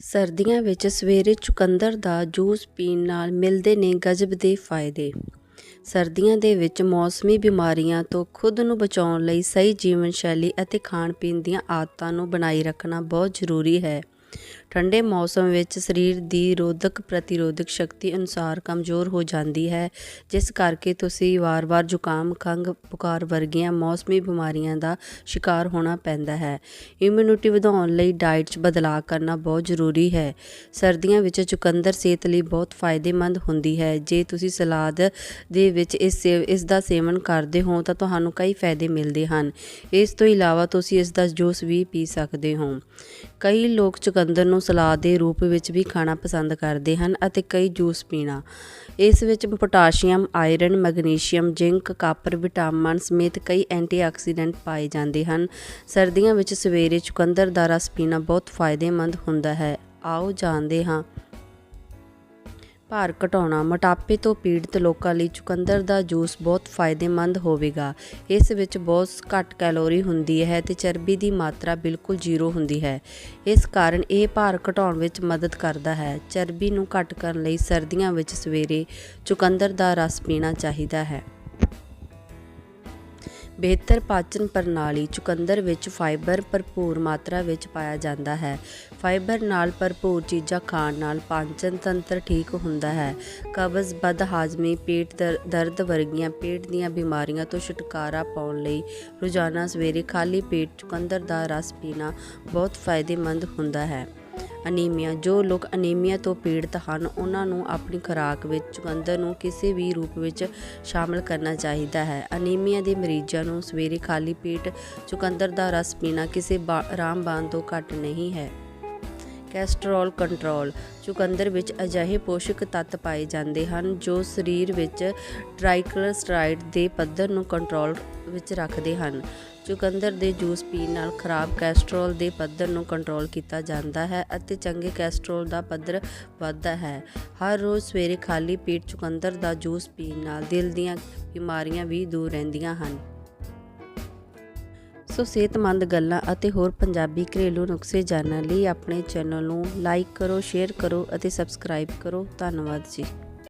ਸਰਦੀਆਂ ਵਿੱਚ ਸਵੇਰੇ ਚੁਕੰਦਰ ਦਾ ਜੂਸ ਪੀਣ ਨਾਲ ਮਿਲਦੇ ਨੇ ਗਜ਼ਬ ਦੇ ਫਾਇਦੇ। ਸਰਦੀਆਂ ਦੇ ਵਿੱਚ ਮੌਸਮੀ ਬਿਮਾਰੀਆਂ ਤੋਂ ਖੁਦ ਨੂੰ ਬਚਾਉਣ ਲਈ ਸਹੀ ਜੀਵਨ ਸ਼ੈਲੀ ਅਤੇ ਖਾਣ ਪੀਣ ਦੀਆਂ ਆਦਤਾਂ ਨੂੰ ਬਣਾਈ ਰੱਖਣਾ ਬਹੁਤ ਜ਼ਰੂਰੀ ਹੈ। ਠੰਡੇ ਮੌਸਮ ਵਿੱਚ ਸਰੀਰ ਦੀ ਰੋਧਕ ਪ੍ਰਤੀਰੋਧਕ ਸ਼ਕਤੀ ਅਨੁਸਾਰ ਕਮਜ਼ੋਰ ਹੋ ਜਾਂਦੀ ਹੈ, ਜਿਸ ਕਰਕੇ ਤੁਸੀਂ ਵਾਰ-ਵਾਰ ਜ਼ੁਕਾਮ, ਖੰਘ, ਬੁਖਾਰ ਵਰਗੀਆਂ ਮੌਸਮੀ ਬਿਮਾਰੀਆਂ ਦਾ ਸ਼ਿਕਾਰ ਹੋਣਾ ਪੈਂਦਾ ਹੈ। ਇਮਿਊਨਿਟੀ ਵਧਾਉਣ ਲਈ ਡਾਈਟ 'ਚ ਬਦਲਾਅ ਕਰਨਾ ਬਹੁਤ ਜ਼ਰੂਰੀ ਹੈ। ਸਰਦੀਆਂ ਵਿੱਚ ਚੁਕੰਦਰ ਸਿਹਤ ਲਈ ਬਹੁਤ ਫਾਇਦੇਮੰਦ ਹੁੰਦੀ ਹੈ। ਜੇ ਤੁਸੀਂ ਸਲਾਦ ਦੇ ਵਿੱਚ ਇਸ ਸੇ, ਇਸ ਦਾ ਸੇਵਨ ਕਰਦੇ ਹੋ, ਤਾਂ ਤੁਹਾਨੂੰ ਕਈ ਫਾਇਦੇ ਮਿਲਦੇ ਹਨ। ਇਸ ਤੋਂ ਇਲਾਵਾ ਤੁਸੀਂ ਇਸ ਦਾ ਜੂਸ ਵੀ ਪੀ ਸਕਦੇ ਹੋ। ਕਈ ਲੋਕ ਚੁਕੰਦਰ ਨੂੰ ਸਲਾਦ ਦੇ ਰੂਪ ਵਿੱਚ ਵੀ ਖਾਣਾ ਪਸੰਦ ਕਰਦੇ ਹਨ ਅਤੇ ਕਈ ਜੂਸ ਪੀਣਾ। ਇਸ ਵਿੱਚ potassium, iron, magnesium, zinc, copper, vitamin ਸਮੇਤ ਕਈ ਐਂਟੀਆਕਸੀਡੈਂਟ ਪਾਏ ਜਾਂਦੇ ਹਨ। ਸਰਦੀਆਂ ਵਿੱਚ ਸਵੇਰੇ ਚੁਕੰਦਰ ਦਾ ਰਸ ਪੀਣਾ ਬਹੁਤ ਫਾਇਦੇਮੰਦ ਹੁੰਦਾ ਹੈ। ਆਓ ਜਾਣਦੇ ਹਾਂ ਭਾਰ ਘਟਾਉਣਾ, ਮੋਟਾਪੇ ਤੋਂ ਪੀੜਤ ਲੋਕਾਂ ਲਈ ਚੁਕੰਦਰ ਦਾ ਜੂਸ ਬਹੁਤ ਫਾਇਦੇਮੰਦ ਹੋਵੇਗਾ। ਇਸ ਵਿੱਚ ਬਹੁਤ ਘੱਟ ਕੈਲੋਰੀ ਹੁੰਦੀ ਹੈ ਤੇ ਚਰਬੀ ਦੀ ਮਾਤਰਾ ਬਿਲਕੁਲ ਜ਼ੀਰੋ ਹੁੰਦੀ ਹੈ। ਇਸ ਕਾਰਨ ਇਹ ਭਾਰ ਘਟਾਉਣ ਵਿੱਚ ਮਦਦ ਕਰਦਾ ਹੈ। ਚਰਬੀ ਨੂੰ ਘੱਟ ਕਰਨ ਲਈ ਸਰਦੀਆਂ ਵਿੱਚ ਸਵੇਰੇ ਚੁਕੰਦਰ ਦਾ ਰਸ ਪੀਣਾ ਚਾਹੀਦਾ ਹੈ। ਬਿਹਤਰ ਪਾਚਨ ਪ੍ਰਣਾਲੀ ਚੁਕੰਦਰ ਵਿੱਚ ਫਾਈਬਰ ਭਰਪੂਰ ਮਾਤਰਾ ਵਿੱਚ ਪਾਇਆ ਜਾਂਦਾ ਹੈ। ਫਾਈਬਰ ਨਾਲ ਭਰਪੂਰ ਚੀਜ਼ਾਂ ਖਾਣ ਨਾਲ ਪਾਚਨ ਤੰਤਰ ਠੀਕ ਹੁੰਦਾ ਹੈ। ਕਬਜ਼, ਬਦਹਾਜ਼ਮੀ, ਪੇਟ ਦਰ- ਦਰਦ ਵਰਗੀਆਂ ਪੇਟ ਦੀਆਂ ਬਿਮਾਰੀਆਂ ਤੋਂ ਛੁਟਕਾਰਾ ਪਾਉਣ ਲਈ ਰੋਜ਼ਾਨਾ ਸਵੇਰੇ ਖਾਲੀ ਪੇਟ ਚੁਕੰਦਰ ਦਾ ਰਸ ਪੀਣਾ ਬਹੁਤ ਫਾਇਦੇਮੰਦ ਹੁੰਦਾ ਹੈ। ਅਨੀਮੀਆ। ਜੋ ਲੋਕ ਅਨੀਮੀਆ ਤੋਂ ਪੀੜਤ ਹਨ, ਉਹਨਾਂ ਨੂੰ ਆਪਣੀ ਖੁਰਾਕ ਵਿੱਚ ਚੁਕੰਦਰ ਨੂੰ ਕਿਸੇ ਵੀ ਰੂਪ ਵਿੱਚ ਸ਼ਾਮਲ ਕਰਨਾ ਚਾਹੀਦਾ ਹੈ। ਅਨੀਮੀਆ ਦੇ ਮਰੀਜ਼ਾਂ ਨੂੰ ਸਵੇਰੇ ਖਾਲੀ ਪੇਟ ਚੁਕੰਦਰ ਦਾ ਰਸ ਪੀਣਾ ਕਿਸੇ ਬਾ- ਰਾਮਬਾਣ ਤੋਂ ਘੱਟ ਨਹੀਂ ਹੈ। Cholesterol control. ਚੁਕੰਦਰ ਵਿੱਚ ਅਜਿਹੇ ਪੋਸ਼ਕ ਤੱਤ ਪਾਏ ਜਾਂਦੇ ਹਨ ਜੋ ਸਰੀਰ ਵਿੱਚ ਟ੍ਰਾਈਗਲਿਸਰਾਈਡ ਦੇ ਪੱਧਰ ਨੂੰ ਕੰਟਰੋਲ ਵਿੱਚ ਰੱਖਦੇ ਹਨ। ਚੁਕੰਦਰ ਦੇ ਜੂਸ ਪੀਣ ਨਾਲ ਖਰਾਬ ਕੈਸਟਰੋਲ ਦੇ ਪੱਧਰ ਨੂੰ ਕੰਟਰੋਲ ਕੀਤਾ ਜਾਂਦਾ ਹੈ ਅਤੇ ਚੰਗੇ ਕੈਸਟਰੋਲ ਦਾ ਪੱਧਰ ਵੱਧਦਾ ਹੈ। ਹਰ ਰੋਜ਼ ਸਵੇਰੇ ਖਾਲੀ ਪੇਟ ਚੁਕੰਦਰ ਦਾ ਜੂਸ ਪੀਣ ਨਾਲ ਦਿਲ ਦੀਆਂ ਬਿਮਾਰੀਆਂ ਵੀ ਦੂਰ ਰਹਿੰਦੀਆਂ ਹਨ। ਸੋ ਸਿਹਤਮੰਦ ਗੱਲਾਂ ਅਤੇ ਹੋਰ ਪੰਜਾਬੀ ਘਰੇਲੂ ਨੁਸਖੇ ਜਾਣਨ ਲਈ ਆਪਣੇ ਚੈਨਲ ਨੂੰ ਲਾਈਕ ਕਰੋ, ਸ਼ੇਅਰ ਕਰੋ ਅਤੇ ਸਬਸਕ੍ਰਾਈਬ ਕਰੋ। ਧੰਨਵਾਦ ਜੀ।